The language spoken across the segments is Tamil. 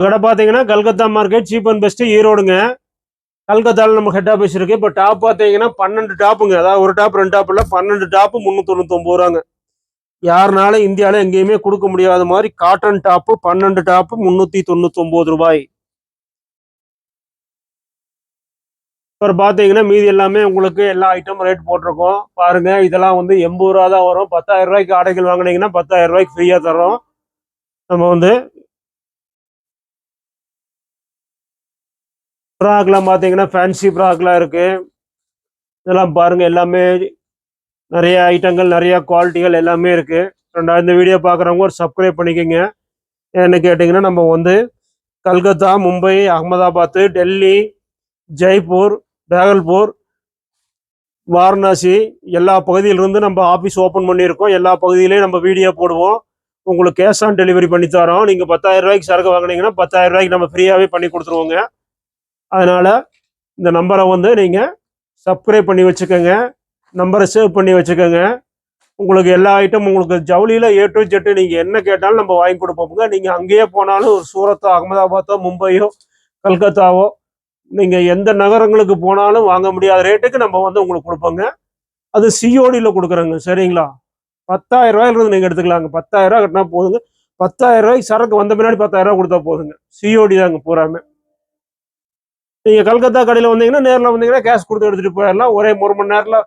கடை பார்த்தீங்கன்னா Calcutta market cheap and best ஈரோடுங்க. கல்கத்தாவில் நம்ம ஹெட் ஆஃபீஸ் இருக்கு. இப்போ டாப் பார்த்தீங்கன்னா பன்னெண்டு டாப்புங்க அதாவது ஒரு டாப் ரெண்டு டாப் இல்லை பன்னெண்டு டாப்பு முந்நூற்றொண்ணூத்தொம்பது ரூபாங்க. யாருனாலும் இந்தியாவில் எங்கேயுமே கொடுக்க முடியாத மாதிரி காட்டன் டாப்பு பன்னெண்டு டாப்பு முந்நூற்றி தொண்ணூத்தொம்பது ரூபாய். அப்புறம் பார்த்தீங்கன்னா மீதி எல்லாமே உங்களுக்கு எல்லா ஐட்டமும் ரேட் போட்டிருக்கோம். பாருங்க இதெல்லாம் வந்து எண்பது ரூபா தான் வரும். பத்தாயிரம் ரூபாய்க்கு ஆடைகள் வாங்கினீங்கன்னா பத்தாயிரம் ரூபாய்க்கு ஃப்ரீயாக தரோம் நம்ம வந்து ஃப்ராக்லாம் பார்த்தீங்கன்னா ஃபேன்சி ஃப்ராக்லாம் இருக்கு. இதெல்லாம் பாருங்க எல்லாமே நிறைய ஐட்டங்கள் நிறைய குவாலிட்டிகள் எல்லாமே இருக்கு. ரெண்டாவது இந்த வீடியோ பார்க்குறவங்க ஒரு சப்ஸ்கிரைப் பண்ணிக்கோங்க. ஏன்னு கேட்டிங்கன்னா நம்ம வந்து கல்கத்தா மும்பை அகமதாபாத்து டெல்லி ஜெய்ப்பூர் பேகல்பூர் வாரணாசி எல்லா பகுதியிலிருந்து நம்ம ஆஃபீஸ் ஓப்பன் பண்ணியிருக்கோம். எல்லா பகுதியிலையும் நம்ம வீடியோ போடுவோம். உங்களுக்கு கேஷ் ஆன் டெலிவரி பண்ணி தரோம் நீங்கள் பத்தாயிரம் ரூபாய்க்கு சரக்கு வாங்குனீங்கன்னா பத்தாயிரம் ரூபாய்க்கு நம்ம ஃப்ரீயாகவே பண்ணி கொடுத்துருவோங்க. அதனால் இந்த நம்பரை வந்து நீங்கள் சப்ஸ்கிரைப் பண்ணி வச்சுக்கோங்க. நம்பரை சேவ் பண்ணி வச்சுக்கோங்க. உங்களுக்கு எல்லா ஐட்டம் உங்களுக்கு ஜவுளியில் ஏ டு ஜெட்டு நீங்கள் என்ன கேட்டாலும் நம்ம வாங்கி கொடுப்போமுங்க. நீங்கள் அங்கேயே போனாலும் ஒரு சூரத்தோ அகமதாபாத்தோ மும்பையோ கல்கத்தாவோ நீங்கள் எந்த நகரங்களுக்கு போனாலும் வாங்க முடியாத ரேட்டுக்கு நம்ம வந்து உங்களுக்கு கொடுப்போங்க. அது சிஓடியில் கொடுக்குறோங்க. சரிங்களா? பத்தாயிரம் ரூபாயிலிருந்து நீங்கள் எடுத்துக்கலாங்க. பத்தாயிரம் ரூபா கட்டினா போதுங்க. பத்தாயிரம் ரூபாய்க்கு சரக்கு வந்த பின்னாடி பத்தாயிரம் கொடுத்தா போதுங்க. சிஓடி தாங்க பூராமே. நீங்கள் கல்கத்தா கடையில் வந்தீங்கன்னா நேரில் வந்தீங்கன்னா கேஷ் கொடுத்து எடுத்துகிட்டு போயிடலாம். ஒரே ஒரு மணி நேரத்தில்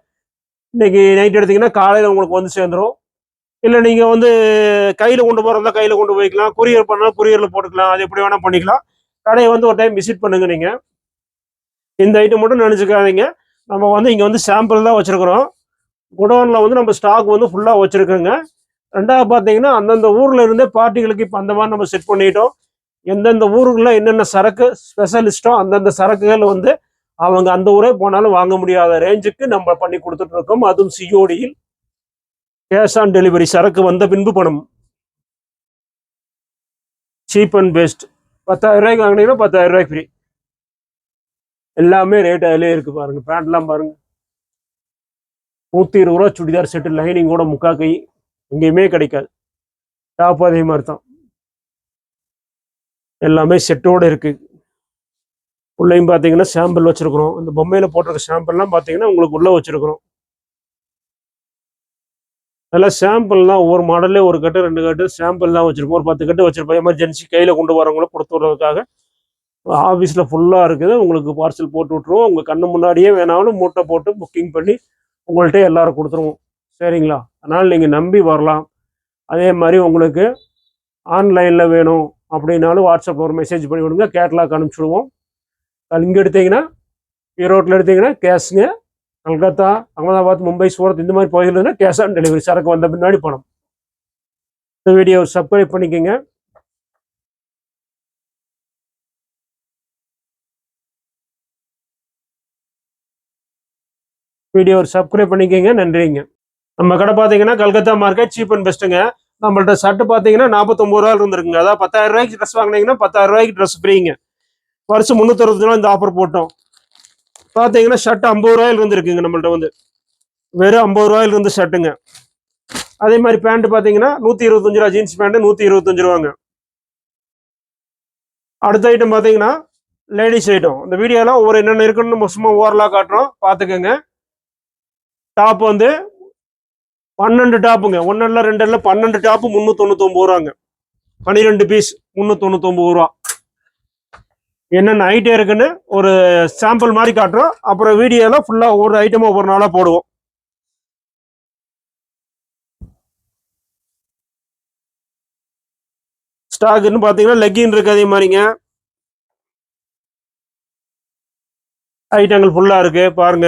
இன்னைக்கு நைட் எடுத்தீங்கன்னா காலையில் உங்களுக்கு வந்து சேர்ந்துடும் இல்லை நீங்கள் வந்து கையில் கொண்டு போகிறதா கையில் கொண்டு போய்க்கலாம். கொரியர் பண்ணால் கொரியரில் போட்டுக்கலாம். அது எப்படி வேணால் பண்ணிக்கலாம். கடையை வந்து ஒரு டைம் விசிட் பண்ணுங்க நீங்கள் இந்த ஐட்டம் மட்டும் நினச்சிக்காதீங்க. நம்ம வந்து இங்கே வந்து சாம்பிள் தான் வச்சுருக்குறோம். குடோனில் வந்து நம்ம ஸ்டாக் வந்து ஃபுல்லாக வச்சுருக்கோங்க. ரெண்டாவது பார்த்தீங்கன்னா அந்தந்த ஊரில் இருந்தே பார்ட்டிகளுக்கு இப்போ அந்த மாதிரி நம்ம செட் பண்ணிட்டோம். எந்தெந்த ஊருக்குள்ள என்னென்ன சரக்கு ஸ்பெஷலிஸ்ட்டோ அந்தந்த சரக்குகள் வந்து அவங்க அந்த ஊரே போனாலும் வாங்க முடியாத ரேஞ்சுக்கு நம்ம பண்ணி கொடுத்துட்டு இருக்கோம். அதுவும் சிஓடியில் கேஷ் ஆன் டெலிவரி சரக்கு வந்த பின்பு பணம். சீப் அண்ட் பெஸ்ட் பத்தாயிரம் ரூபாய்க்கு வாங்கினீங்கன்னா பத்தாயிரம் ரூபாய்க்கு ஃப்ரீ எல்லாமே ரேட் அதிலே இருக்கு பாருங்க. பேண்ட்லாம் பாருங்க. நூற்றி இருபது ரூபா சுடிதார் செட்டு லைனிங்கோட முக்கா கை எங்கேயுமே கிடைக்காது. டாப் அதே மாதிரி தான் எல்லாமே செட்டோட இருக்குது உள்ளேயும் பார்த்தீங்கன்னா சாம்பிள் வச்சுருக்குறோம். இந்த பொம்மையில் போட்டிருக்க சாம்பிள்லாம் பார்த்தீங்கன்னா உங்களுக்கு உள்ளே வச்சுருக்குறோம். அதெல்லாம் சாம்பிள்லாம் ஒவ்வொரு மாடல்லே ஒரு கட்டு ரெண்டு கட்டு சாம்பிள் தான் வச்சுருப்போம். ஒரு பத்து கட்டு வச்சுருப்போம். எமர்ஜென்சி கையில் கொண்டு வரவங்கள கொடுத்து விடுறதுக்காக ஆஃபீஸில் ஃபுல்லாக இருக்குது. உங்களுக்கு பார்சல் போட்டு விட்ருவோம் உங்கள் கண்ணு முன்னாடியே வேணாலும் மூட்டை போட்டு புக்கிங் பண்ணி உங்கள்கிட்ட எல்லாரும் கொடுத்துருவோம். சரிங்களா? அதனால் நீங்கள் நம்பி வரலாம். அதே மாதிரி உங்களுக்கு ஆன்லைனில் வேணும். அப்படின்னாலும் வாட்ஸ்அப்பில் ஒரு மெசேஜ் பண்ணி விடுங்க. கேட்லாக் அனுப்பிச்சுடுவோம். இங்கே எடுத்தீங்கன்னா ஈரோட்டில் எடுத்தீங்கன்னா கேஷுங்க. கல்கத்தா அகமதாபாத் மும்பை சூரத் இந்த மாதிரி பகுதியில் இருந்தால் கேஷ் ஆன் டெலிவரி சரக்கு வந்த பின்னாடி பணம் இந்த வீடியோ சப்ஸ்கிரைப் பண்ணிக்கோங்க. வீடியோ சப்ஸ்கிரைப் பண்ணிக்கோங்க. நன்றிங்க. நம்ம கடை பார்த்தீங்கன்னா கல்கத்தா மார்க்கெட் சீப் அண்ட் பெஸ்ட்டுங்க நம்மள்ட்ட ஷர்ட் பார்த்தீங்கன்னா நாற்பத்தொம்பது ரூபா இருந்துருக்குங்க. அதாவது பத்தாயிரம் ரூபாய்க்கு ட்ரெஸ் வாங்கினீங்கன்னா பத்தாயிரம் ரூபாய்க்கு ட்ரெஸ் ஃப்ரீங்க வருஷம் முந்நூற்றறுபது ரூபா இந்த ஆஃபர் போட்டோம். பார்த்தீங்கன்னா ஷர்ட் ஐம்பது ரூபாயில் இருந்துருக்குங்க நம்மள்ட்ட வந்து. வெறும் ஐம்பது ரூபாயில் இருந்து ஷர்ட்டுங்க அதே மாதிரி பேண்ட் பார்த்தீங்கன்னா நூற்றி இருபத்தஞ்சு ரூபா ஜீன்ஸ் பேண்ட்டு நூற்றி இருபத்தஞ்சு ரூபாங்க. அடுத்த ஐட்டம் பார்த்தீங்கன்னா லேடிஸ் ஐட்டம் இந்த வீடியோலாம் ஒவ்வொரு என்னென்ன இருக்குன்னு சும்மா ஓரலாக காட்டுறோம். பார்த்துக்கோங்க டாப் வந்து பன்னெண்டு டாப்புங்க. ஒன்னு இல்லை ரெண்டு பன்னெண்டு டாப்பு முந்நூற்றொண்ணூத்தொம்பது ரூபாங்க. பன்னிரெண்டு பீஸ் முந்நூத்தொண்ணூத்தொம்பது ரூபா. என்னென்ன ஐட்டம் இருக்குன்னு ஒரு சாம்பிள் மாதிரி காட்டுறோம். அப்புறம் வீடியோவில் ஃபுல்லாக ஒவ்வொரு ஐட்டமும் ஒவ்வொரு நாளாக போடுவோம். ஸ்டாக்குன்னு பார்த்தீங்கன்னா லெக்கின் இருக்கு அதே மாதிரிங்க. ஐட்டங்கள் ஃபுல்லாக இருக்கு. பாருங்க.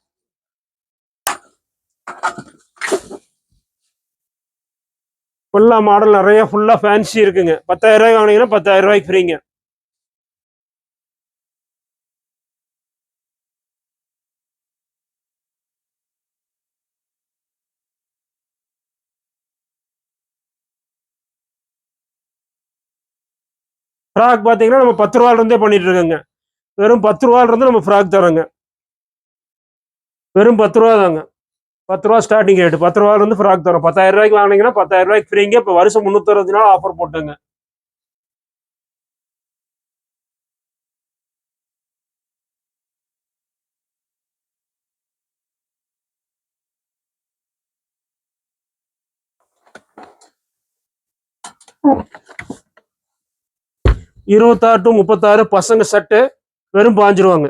ஃபுல்லாக மாடல் நிறைய ஃபுல்லாக ஃபேன்சி இருக்குங்க. பத்தாயிரம் ரூபாய்க்கு வாங்கினீங்கன்னா பத்தாயிரம் ரூபாய்க்கு ஃப்ரீங்க ஃப்ராக் பார்த்தீங்கன்னா நம்ம பத்து ரூபாயிலிருந்தே பண்ணிட்டு இருக்கோங்க. வெறும் பத்து ரூபாயிலிருந்து நம்ம ஃப்ராக் தரோங்க வெறும் பத்து ரூபா தாங்க. பத்து ரூபா ஸ்டார்டிங் ரேட் பத்து ரூபால இருந்து ஃப்ராக் தரோம். பத்தாயிரம் ரூபாய்க்கு வாங்கினீங்கன்னா பத்தாயிரம் ரூபாய்க்கு ஃப்ரீங்க இப்போ வருஷம் முந்நூற்றறுபது நாள் ஆஃபர் போட்டுங்க. இருபத்தாறு டு முப்பத்தாறு பசங்க சட்டு வெறும் பாஞ்சிருவாங்க.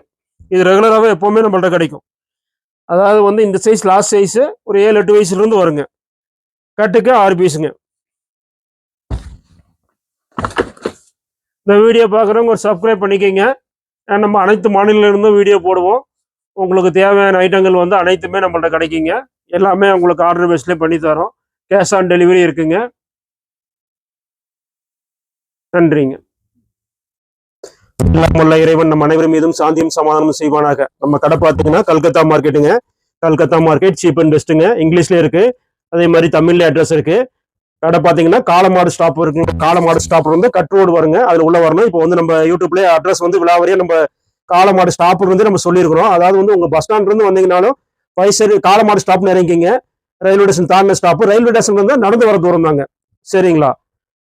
இது ரெகுலராகவே எப்போவுமே நம்மள்ட்ட கிடைக்கும். அதாவது வந்து இந்த சைஸ் லாஸ்ட் சைஸு ஒரு ஏழு எட்டு வயசுலேருந்து வருங்க. கட்டுக்கு ஆறு பீஸுங்க இந்த வீடியோ பார்க்குறவங்க ஒரு சப்ஸ்கிரைப் பண்ணிக்கோங்க. ஏன்னா நம்ம அனைத்து மாநிலங்களிலிருந்தும் வீடியோ போடுவோம். உங்களுக்கு தேவையான ஐட்டங்கள் வந்து அனைத்துமே நம்மள்ட்ட கிடைக்குங்க. எல்லாமே உங்களுக்கு ஆர்டர் பேஸ்லேயே பண்ணி தரோம். கேஷ் ஆன் டெலிவரி இருக்குங்க. நன்றிங்க. எல்லாம் இறைவன் நம்ம அனைவரும் மீதும் சாந்தியும் சமாதானமும் செய்வானாக. நம்ம கடை பார்த்தீங்கன்னா கல்கத்தா மார்க்கெட்டுங்க கல்கத்தா மார்க்கெட் சீப் அண்ட் பெஸ்ட்டுங்க இங்கிலீஷ்ல இருக்கு. அதே மாதிரி தமிழ்ல அட்ரஸ் இருக்கு. கடை பார்த்தீங்கன்னா காலமாடு ஸ்டாப் இருக்குங்க. காலமாடு ஸ்டாப் வந்து கட் ரோடு வருங்க. அதுல உள்ள வரணும். இப்போ வந்து நம்ம யூடியூப்லேயே அட்ரஸ் வந்து விழாவரியா நம்ம காலமாடு ஸ்டாப் வந்து நம்ம சொல்லியிருக்கிறோம். அதாவது வந்து உங்க பஸ் ஸ்டாண்ட்லேருந்து வந்தீங்கனாலும் பைசரி காலமாடு ஸ்டாப்னு இறங்கிங்க ரயில்வே ஸ்டேஷன் தாண்டின ஸ்டாப் ரயில்வே ஸ்டேஷன் வந்து நடந்து வர தூரம் தாங்க. சரிங்களா?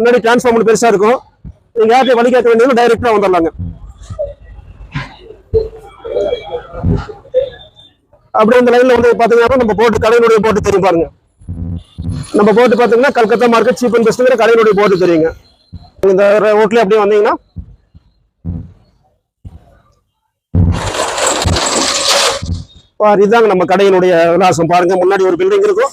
முன்னாடி டிரான்ஸ்ஃபார்ம் பெருசாக இருக்கும். நீங்கள் யார்கிட்ட வழி கேட்க வேண்டியது டைரெக்டாக வந்துடலாங்க. அப்படியே இந்த லைனில் வந்து பார்த்தீங்கன்னா நம்ம போட்டு கடையினுடைய போட்டு தெரியும் பாருங்க. நம்ம போட்டு பார்த்தீங்கன்னா கல்கத்தா மார்க்கெட் சீப் அண்ட் பெஸ்ட்டுங்கிற கடையினுடைய போட்டு தெரியுங்க. இந்த ரோட்லேயே அப்படியே வந்தீங்கன்னா பாரு, இதுதாங்க நம்ம கடையினுடைய விலாசம். பாருங்க முன்னாடி ஒரு பில்டிங் இருக்கும்.